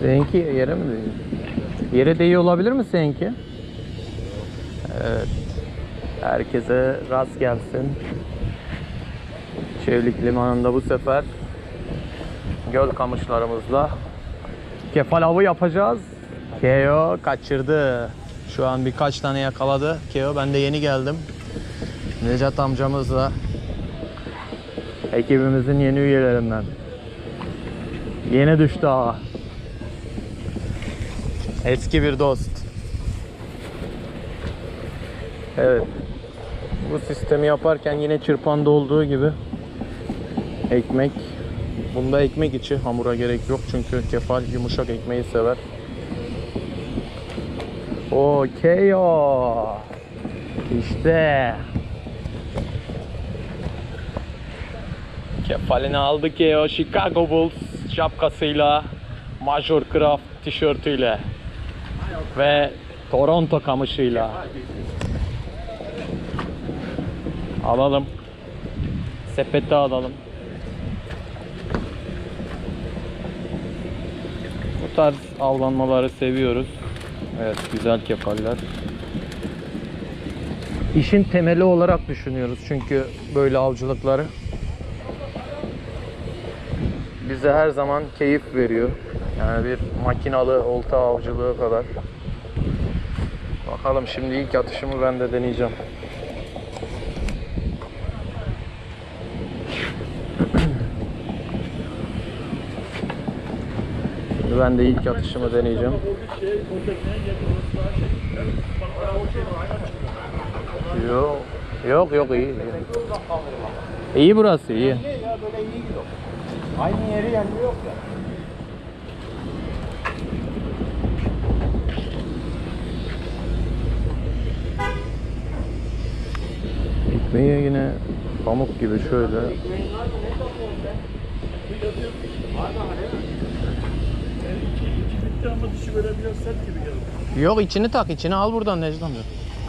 Seninki yere mi değiyor? Yere değiyor olabilir mi seninki? Evet. Herkese rast gelsin. Çevlik Limanı'nda bu sefer göl kamışlarımızla kefal avı yapacağız. Keo kaçırdı. Şu an birkaç tane yakaladı. Keo ben de yeni geldim. Necat amcamızla ekibimizin yeni üyelerinden. Yeni düştü ağa. Eski bir dost. Evet. Bu sistemi yaparken yine çırpanda olduğu gibi ekmek. Bunda ekmek içi hamura gerek yok çünkü kefal yumuşak ekmeği sever. Okey o. İşte. Kefalini aldık ya o Chicago Bulls şapkasıyla Major Craft tişörtüyle ve Toronto kamışıyla. Alalım. Sepete alalım. Bu tarz avlanmaları seviyoruz. Evet güzel kefaller. İşin temeli olarak düşünüyoruz çünkü böyle avcılıkları. Bize her zaman keyif veriyor. Yani bir makinalı olta avcılığı kadar. Bakalım şimdi ilk atışımı ben de deneyeceğim. Şimdi ben de ilk atışımı deneyeceğim. Yok. Yok yok iyi. iyi. Burası iyi. Aynı yeri yani yok ya. Ekmeği yine pamuk gibi şöyle. Bitti ama dışı böyle biraz sert gibi geldi. Yok içini tak içini al buradan Necdet amca.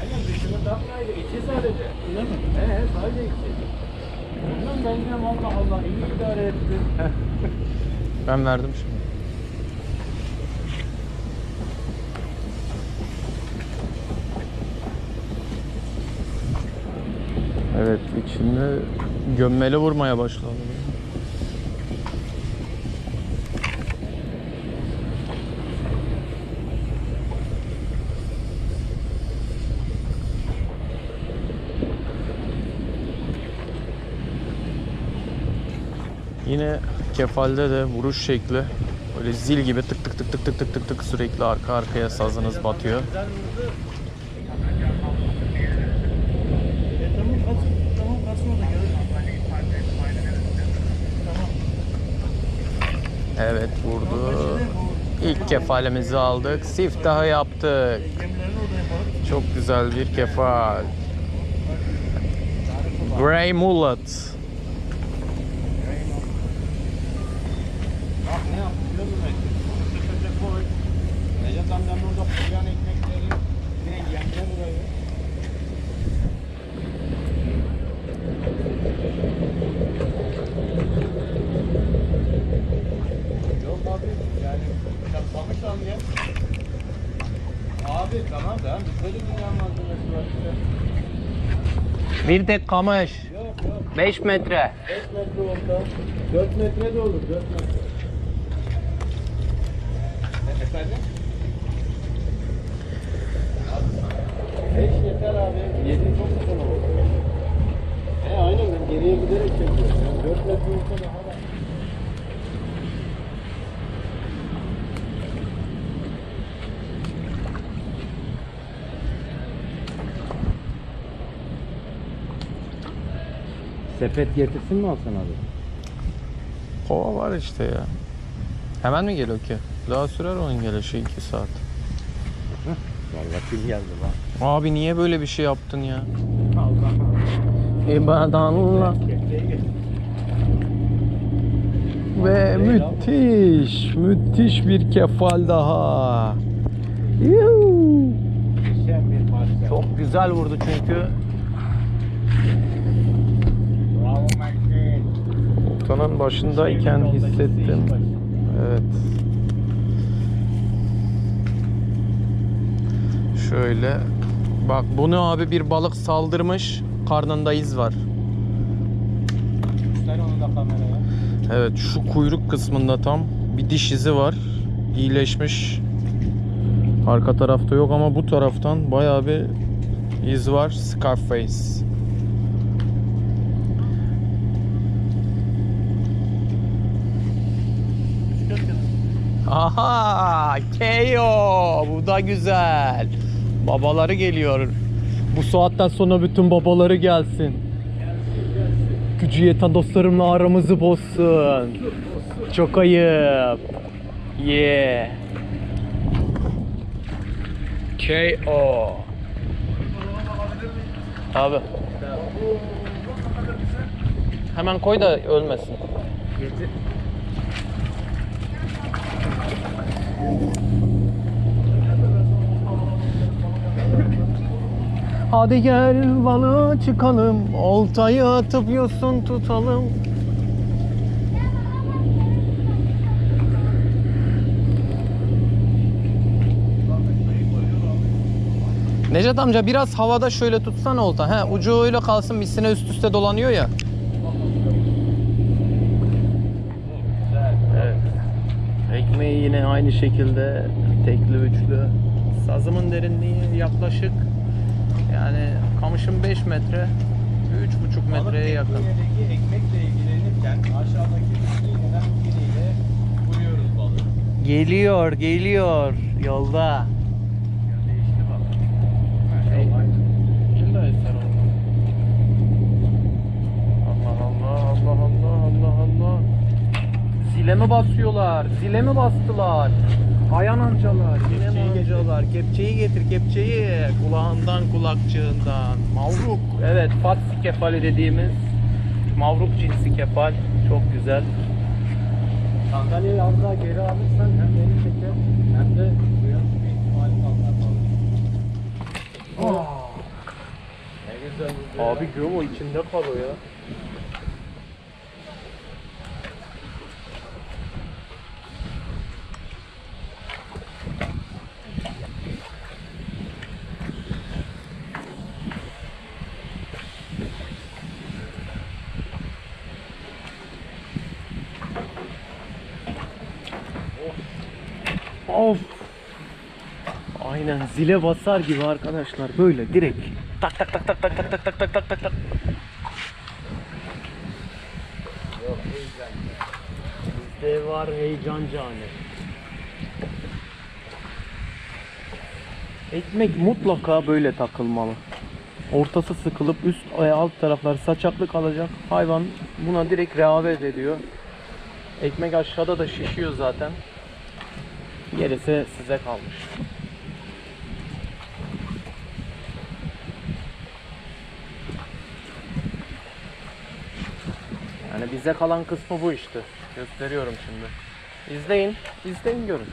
Aynen dışını takmaydı. İçi sadece. Öyle mi? He sadece içi. Ondan ben de Allah Allah iyi idare ettin. Ben verdim şimdi. Evet içinde gömmeli vurmaya başladı. Yine kefalde de vuruş şekli böyle zil gibi tık tık tık tık tık tık tık sürekli arka arkaya sazınız batıyor. Evet vurdu. İlk kefalemizi aldık. Sif daha yaptık. Çok güzel bir kefal. Grey Mullet. Bir tek kamış. Yok yok 5 metre. 5 metre orta. 4 metre de olur 4 metre. Efendim? 5 yeter abi. 7 çok güzel olur. He aynen ben geriye giderek çekiyorum. Yani 4 metre olsa daha Sepet getirsin mi Hasan abi? Kova var işte ya. Hemen mi geliyor ki? Daha sürer onun gelişi 2 saat. Vallahi kim geldi lan? Abi niye böyle bir şey yaptın ya? Allah. İbadanla. Ve müthiş, müthiş bir kefal daha. Parça. Çok güzel vurdu çünkü. Motorun başındayken hissettim. Evet. Şöyle. Bak bunu abi bir balık saldırmış. Karnında iz var. Evet şu kuyruk kısmında tam bir diş izi var. İyileşmiş. Arka tarafta yok ama bu taraftan bayağı bir iz var. Scarface. Aha! Keyo! Bu da güzel. Babaları geliyor. Bu saatten sonra bütün babaları gelsin. Gücü yeten dostlarımla aramızı bozsun. Çok ayıp. Yeah. K.O. Abi. Hemen koy da ölmesin. Hadi gel balığa çıkalım. Oltayı atıp yosun tutalım. Necdet amca biraz havada şöyle tutsan olta. He, ucu öyle kalsın misine üst üste dolanıyor ya. Evet. Ekmeği yine aynı şekilde tekli üçlü. Sazımın derinliği yaklaşık yani kamışın 5 metre 3,5 metreye yakın. Teknedeki ekmekle ilgilenirken aşağıdaki tekneyi neden vuruyoruz balığı. Geliyor, geliyor yolda. Değişti bak. Şey, Kim de eser oldu? Allah Allah Allah Allah Allah Allah. Zile mi basıyorlar? Zile mi bastılar? Ayan amcalar, yine mi Kepçeyi amcalar? Kepçeyi getir, kepçeyi. Kulağından, kulakçığından. Mavruk. Evet, fatsi kefali dediğimiz mavruk cinsi kefal. Çok güzel. Sandalyeyi az daha geri alırsan hem beni çeker hem de suya düşme ihtimali kalmaz balık. Ne güzel. Abi göm o içinde kalıyor ya. Of. Aynen zile basar gibi arkadaşlar böyle direkt tak tak tak tak tak tak tak tak tak tak tak tak. Bizde var heyecan canı. Ekmek mutlaka böyle takılmalı. Ortası sıkılıp üst ve alt taraflar saçaklı kalacak. Hayvan buna direkt rehavet ediyor. Ekmek aşağıda da şişiyor zaten. Gerisi size kalmış. Yani bize kalan kısmı bu işte. Gösteriyorum şimdi. İzleyin, izleyin görün.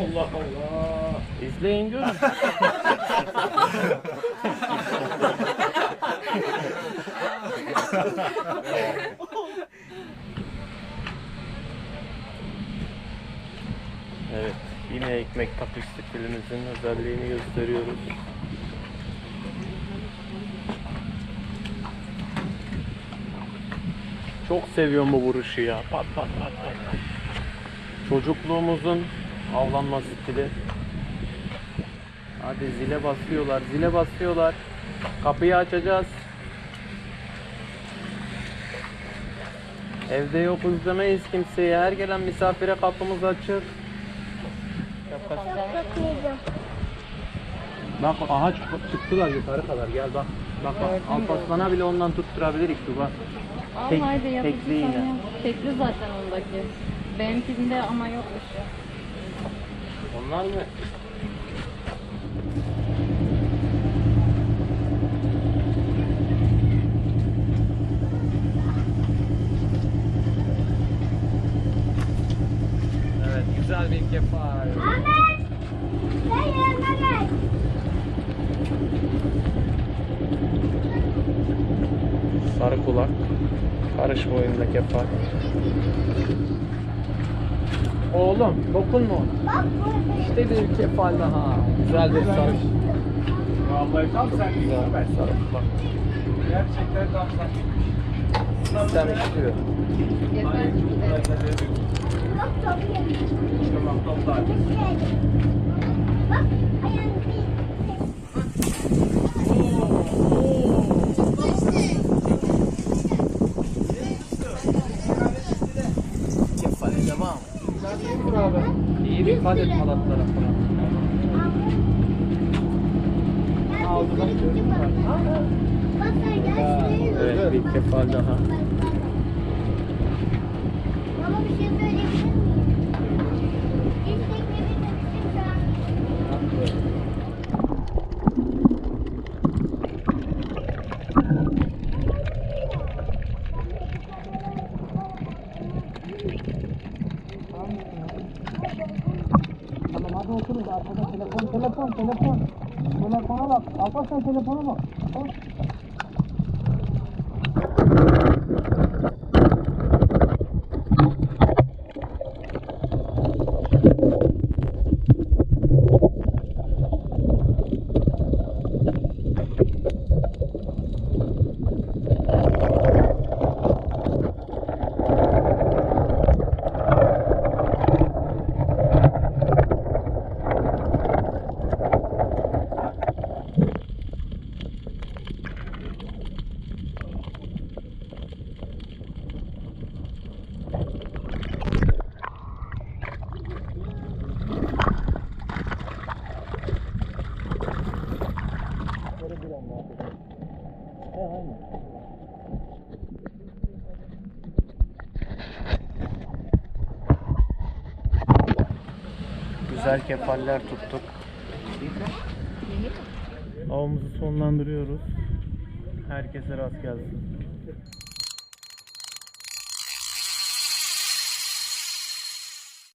Allah Allah. İzleyin görün. evet, yine ekmek takış stilimizin özelliğini gösteriyoruz. Çok seviyorum bu vuruşu ya. Pat pat pat pat. Çocukluğumuzun avlanma stili. Hadi zile basıyorlar, zile basıyorlar. Kapıyı açacağız. Evde yokuz demeyiz kimseye. Her gelen misafire kapımız açık. Bak aha çık- çıktılar yukarı kadar gel bak. Bak bak Alparslan'a bile ondan tutturabilir şu bak. Al Tek- haydi yapıcı tekli iğne. Tekli zaten ondaki. Benimkinde ama yokmuş. Onlar mı? yanındaki yapar. Oğlum dokunma ona. İşte bir kefal daha. Güzel bir sarı. Vallahi tam sen Gerçekten tam sen Sistem istiyor. Bak, ayağını Dikkat et halatlara falan. Evet bir kefal daha. Bak. Alparslan telefona bak. Güzel kefaller tuttuk. Avımızı sonlandırıyoruz. Herkese rast gelsin.